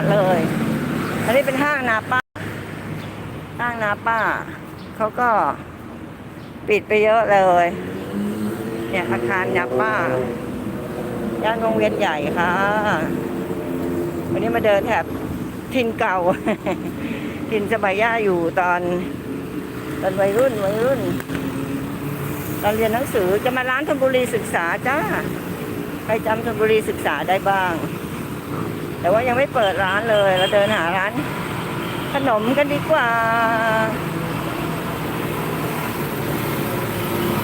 ดเลย อันนี้เป็นห้างนาป้า ห้างนาป้า เขาก็ปิดไปเยอะเลย เนี่ยอาคารนาป้า ย่านวงเวียนใหญ่ค่ะ วันนี้มาเดินแถบทินเก่า ทินสมัยย่าอยู่ตอน ตอนวัยรุ่นวัยรุ่น ตอนเรียนหนังสือจะมาร้านธนบุรีศึกษาจ้า ใครจำธนบุรีศึกษาได้บ้าง แต่ว่ายังไม่เปิดร้านเลย เราเดินหาร้าน ขนมกันดีกว่า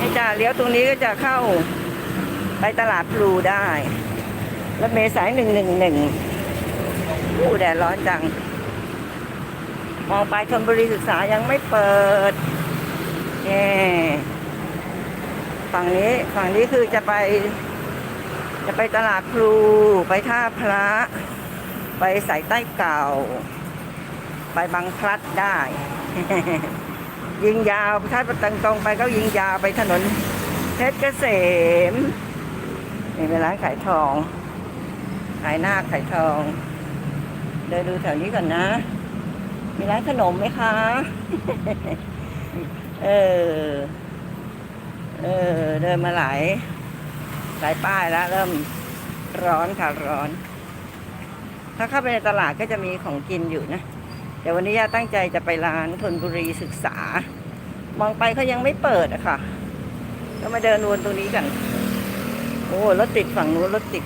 นี่จ้าเลี้ยวตรงนี้ก็จะเข้าไปตลาดพลูได้รถเมล์สายหนึ่งหนึ่งหนึ่งผู้แดดร้อนจัง มองไปชนบุรีศึกษายังไม่เปิดเน่ฝั่งนี้ฝั่งนี้คือจะไป จะไปตลาดพลูไปท่าพระ ไปสายใต้เก่า ไปบางพลัดได้ ยิงยาวถ้าตังตรงไปก็ยิงยาวไปถนนเพชรเกษมนี่เป็นร้านขายทอง ขายหน้าขายทอง เดินดูแถวนี้ก่อนนะ มีร้านขนมไหมคะ เออ เออ เดินมาหลายหลายป้ายแล้วเริ่มร้อนค่ะร้อน ถ้าเข้าไปในตลาดก็จะมีของกินอยู่นะ เดี๋ยววันนี้ย่าตั้งใจจะไปร้านธนบุรีศึกษา มองไปเขายังไม่เปิดอะค่ะ ก็มาเดินวนตรงนี้กัน โอ้รถติดฝั่งนู้นรถติด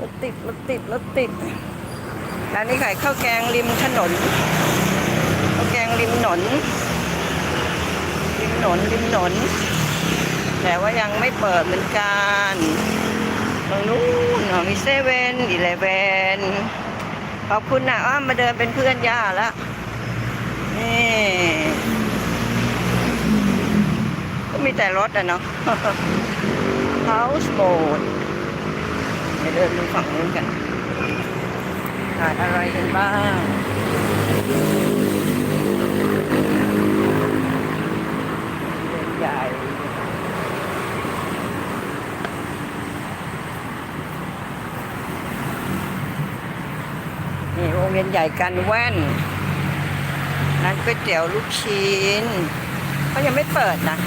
รถติดรถติดรถติดร้านนี้ขายข้าวแกงริมถนนข้าวแกงริมถนนริมถนนริมถนนแต่ว่ายังไม่เปิดเหมือนกัน ตรงนู้นเนาะมีเซเว่นอีเลเวนขอบคุณนะอ้อมมาเดินเป็นเพื่อนย่าล้วนี่ก็มีแต่รถอะเนาะ House Boat ไปเดินดูฝั่งนู้นกันขายอะไรกันบ้างเดินใหญ่ นี่วงเวียนใหญ่กันแว่นร้านก๋วยเตี๋ยวลูกชิ้นเขายังไม่เปิดนะ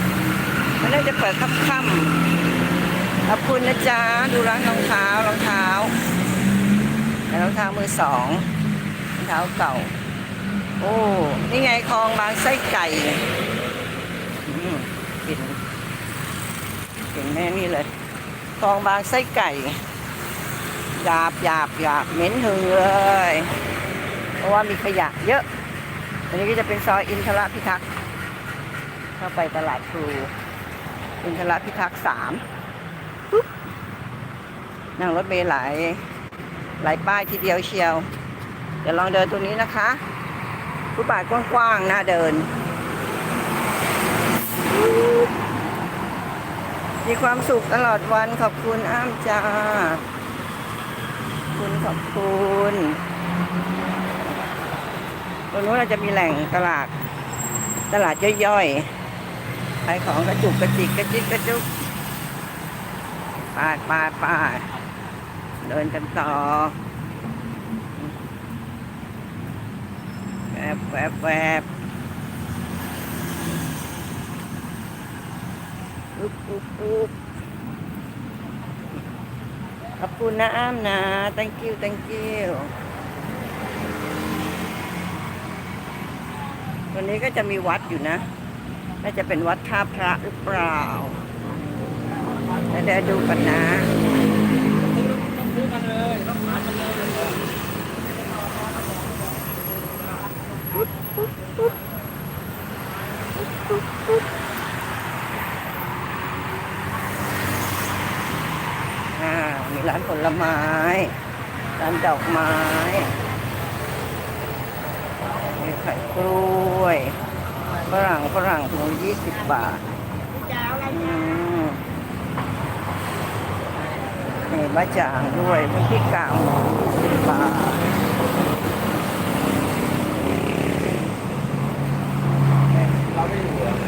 มันน่าจะเปิดค่ำๆขอบคุณนะจ๊ะดูร้านรองเท้ารองเท้าแต่รองเท้ามือสองรองเท้าเก่า โอ้นี่ไงคลองบางไส้ไก่อืมกลิ่นกลิ่นแม่นี่เลยคลองบางไส้ไก่ หยาบหยาบหยาบเหม็นหึงเลย เพราะว่ามีขยะเยอะอันนี้ก็จะเป็นซอยอินทรพิทักษ์เข้าไปตลาดครูอินทรพิทักษ์สามปุ๊บนั่งรถเมล์หลายหลายป้ายทีเดียวเชียว เดี๋ยวลองเดินตรงนี้นะคะฟุตบาทกว้างๆน่าเดิน มีความสุขตลอดวันขอบคุณอ้ามจ้า คุณขอบคุณตรงนู้นเราจะมีแหล่งตลาด ตลาดย่อยๆขายของกระจุกกระจิกกระจิกกระจุกปาดปาดปาดเดินกันต่อแวบแวบแวบอุ๊บอุ๊บอุ๊บ ขอบคุณนะอ้ามนะ thank you thank you วันนี้ก็จะมีวัดอยู่นะ น่าจะเป็นวัดท่าพระหรือเปล่าเดี๋ยวดูกันนะ มีร้านผลไม้ ร้านดอกไม้ มีไข่กล้วยฝรั่งฝรั่งถุงยี่สิบบาทนี่บะจ่างด้วยมีพริกกาวสิบบาทเราไม่อยู่